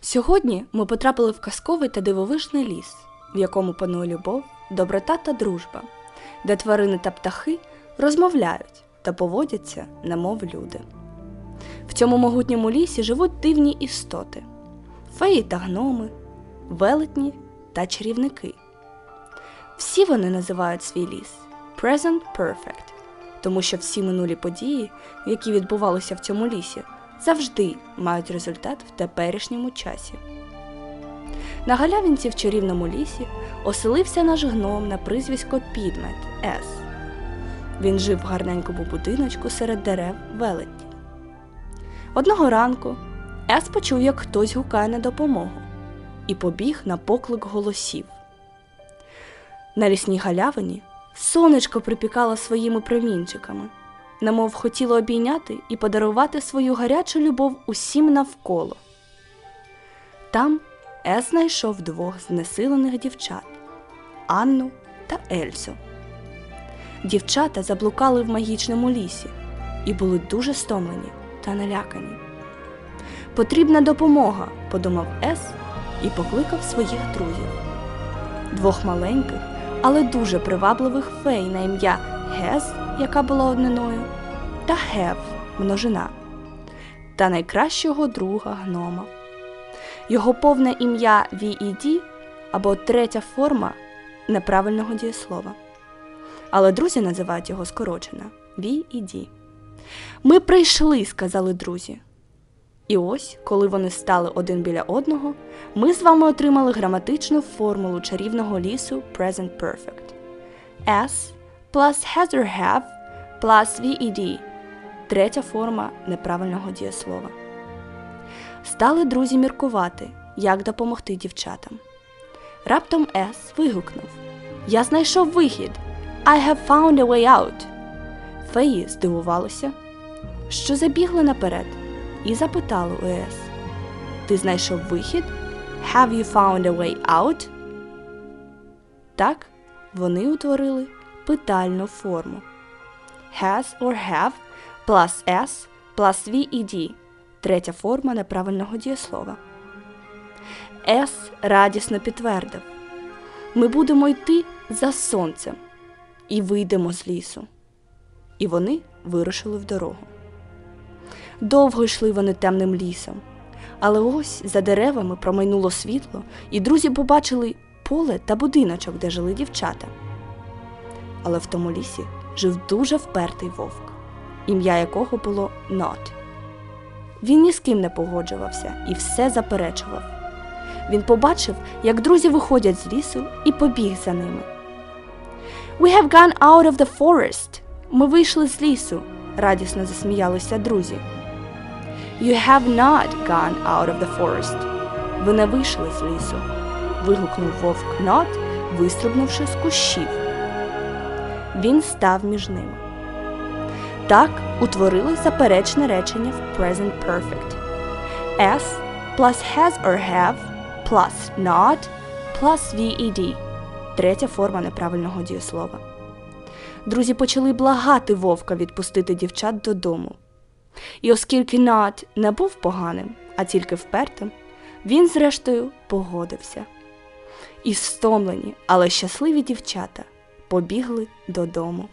Сьогодні ми потрапили в казковий та дивовижний ліс, в якому панує любов, доброта та дружба, де тварини та птахи розмовляють та поводяться, немов люди. В цьому могутньому лісі живуть дивні істоти феї та гноми, велетні та чарівники. Всі вони називають свій ліс Present Perfect, тому що всі минулі події, які відбувалися в цьому лісі, завжди мають результат в теперішньому часі. На галявинці в чарівному лісі оселився наш гном на прізвисько Підмет С. Він жив в гарненькому будиночку серед дерев велетні. Одного ранку Ес почув, як хтось гукає на допомогу, і побіг на поклик голосів. На лісній галявині сонечко припікало своїми промінчиками, немов хотіло обійняти і подарувати свою гарячу любов усім навколо. Там Ес знайшов двох знесилених дівчат Анну та Ельсу. Дівчата заблукали в магічному лісі і були дуже стомлені та налякані. Потрібна допомога, подумав Ес і покликав своїх друзів. Двох маленьких, але дуже привабливих фей на ім'я Гез, яка була одниною, та Гев множина, та найкращого друга гнома. Його повне ім'я VED або третя форма неправильного дієслова. Але друзі називають його скорочено VED. Ми прийшли, сказали друзі. І ось, коли вони стали один біля одного, ми з вами отримали граматичну формулу чарівного лісу Present Perfect. S plus has or have plus VED – третя форма неправильного дієслова. Стали друзі міркувати, як допомогти дівчатам. Раптом С вигукнув Я знайшов вихід. I have found a way out. Феї здивувалися, що забігли наперед і запитали у Ес Ти знайшов вихід? Have you found a way out? Так, вони утворили питальну форму. Has or have plus S plus VED – третя форма неправильного дієслова. С радісно підтвердив Ми будемо йти за сонцем і вийдемо з лісу. І вони вирушили в дорогу. Довго йшли вони темним лісом, але ось за деревами промайнуло світло, і друзі побачили поле та будиночок, де жили дівчата. Але в тому лісі жив дуже впертий вовк, ім'я якого було Нот. Він ні з ким не погоджувався і все заперечував. Він побачив, як друзі виходять з лісу, і побіг за ними. We have gone out of the forest. Ми вийшли з лісу, радісно засміялися друзі. You have not gone out of the forest. Ви не вийшли з лісу. вигукнув вовк Нот, вистрибнувши з кущів. Він став між ними. Так утворилось заперечне речення в Present Perfect. S plus has or have plus not plus VED – третя форма неправильного дієслова. Друзі почали благати вовка відпустити дівчат додому. І оскільки Нат не був поганим, а тільки впертим, він, зрештою, погодився. І стомлені, але щасливі дівчата побігли додому.